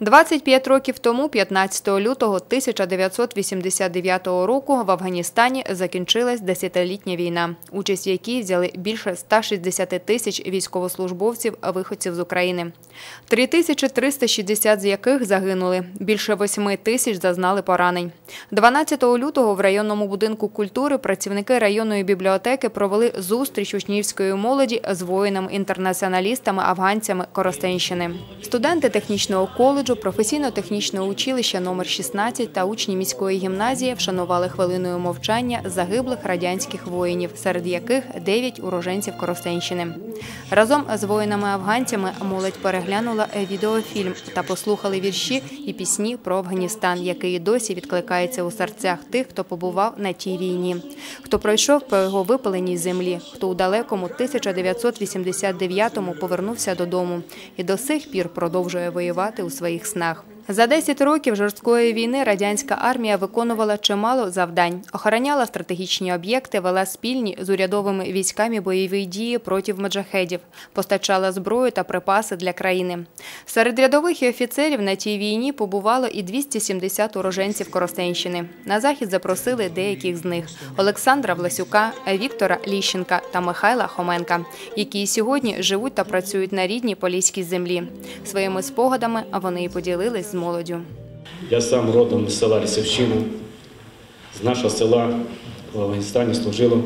25 років тому, 15 лютого 1989 року, в Афганістані закінчилась десятилітня війна, участь в якій взяли більше 160 тисяч військовослужбовців виходців з України. 3360 з яких загинули, більше 8 тисяч зазнали поранень. 12 лютого в районному будинку культури працівники районної бібліотеки провели зустріч учнівської молоді з воїнами-інтернаціоналістами афганцями Коростенщини. Студенти технічного коледжу, професійно-технічного училища номер 16 та учні міської гімназії вшанували хвилиною мовчання загиблих радянських воїнів, серед яких 9 уроженців Коростенщини. Разом з воїнами-афганцями молодь переглянула відеофільм та послухали вірші і пісні про Афганістан, який досі відкликається у серцях тих, хто побував на тій війні, хто пройшов по його випаленій землі, хто у далекому 1989-му повернувся додому і до сих пір продовжує воювати у своїх снах. За 10 років жорсткої війни радянська армія виконувала чимало завдань, охороняла стратегічні об'єкти, вела спільні з урядовими військами бойові дії проти маджахедів, постачала зброю та припаси для країни. Серед рядових і офіцерів на тій війні побувало і 270 уроженців Коростенщини. На захід запросили деяких з них: Олександра Власюка, Віктора Ліщенка та Михайла Хоменка, які сьогодні живуть та працюють на рідній поліській землі. Своїми спогадами вони і поділились з молоддю. Я сам родом з села Лісівщина. З нашого села в Афганістані служило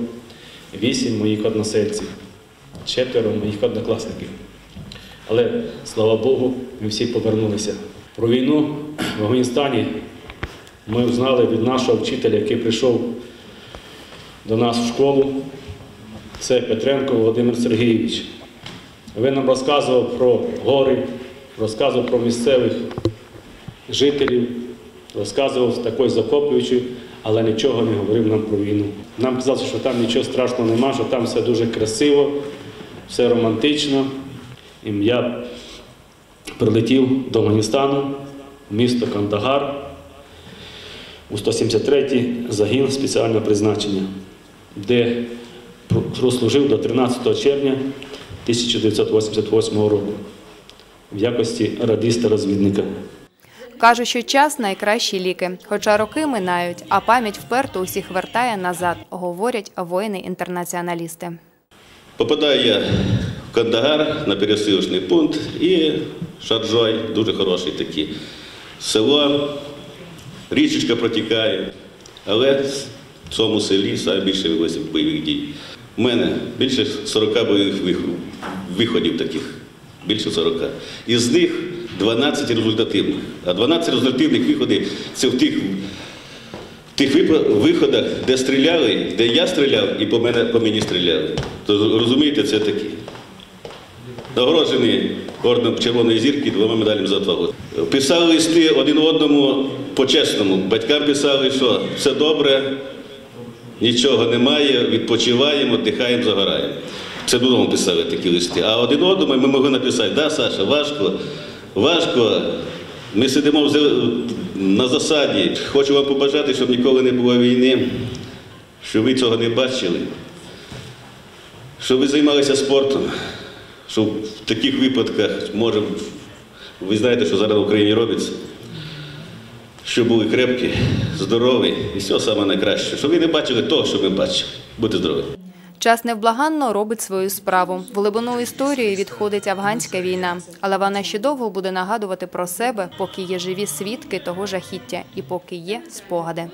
вісім моїх односельців, четверо моїх однокласників. Але, слава Богу, ми всі повернулися. Про війну в Афганістані ми узнали від нашого вчителя, який прийшов до нас в школу. Це Петренко Володимир Сергійович. Він нам розказував про гори, розказував про місцевих жителів, розказував такою захоплюючою, але нічого не говорив нам про війну. Нам казали, що там нічого страшного нема, що там все дуже красиво, все романтично. І я прилетів до Афганістану, в місто Кандагар, у 173-й загін спеціального призначення, де прослужив до 13 червня 1988 року в якості радиста-розвідника. Кажуть, що час найкращі ліки, хоча роки минають, а пам'ять вперто усіх вертає назад, говорять воїни-інтернаціоналісти. Попадаю я в Кандагар на пересилочний пункт і Шаржой, дуже хороший такий. Село, річечка протікає, але в цьому селі більше велося бойових дій. У мене більше 40 бойових виходів таких, більше 40. Із них 12 результативних. А 12 результативних виходів це в тих в тих виходах, де стріляли, де я стріляв і по, мене, по мені стріляли. То розумієте, це такі. Нагороджений орденом Червоної зірки двома медалями за отвагу. Писали листи один одному по-чесному. Батькам писали, що все добре, нічого немає, відпочиваємо, дихаємо, загораємо. Це додому писали такі листи. А один одному ми могли написати, да, Саша, важко, важко. Ми сидимо на засаді. Хочу вам побажати, щоб ніколи не було війни, щоб ви цього не бачили, щоб ви займалися спортом, щоб в таких випадках, може, ви знаєте, що зараз в Україні робиться, щоб були крепкі, здорові і все саме найкраще, щоб ви не бачили того, що ми бачили. Будьте здорові! Час невблаганно робить свою справу. В глибину історії відходить афганська війна, але вона ще довго буде нагадувати про себе, поки є живі свідки того жахіття і поки є спогади.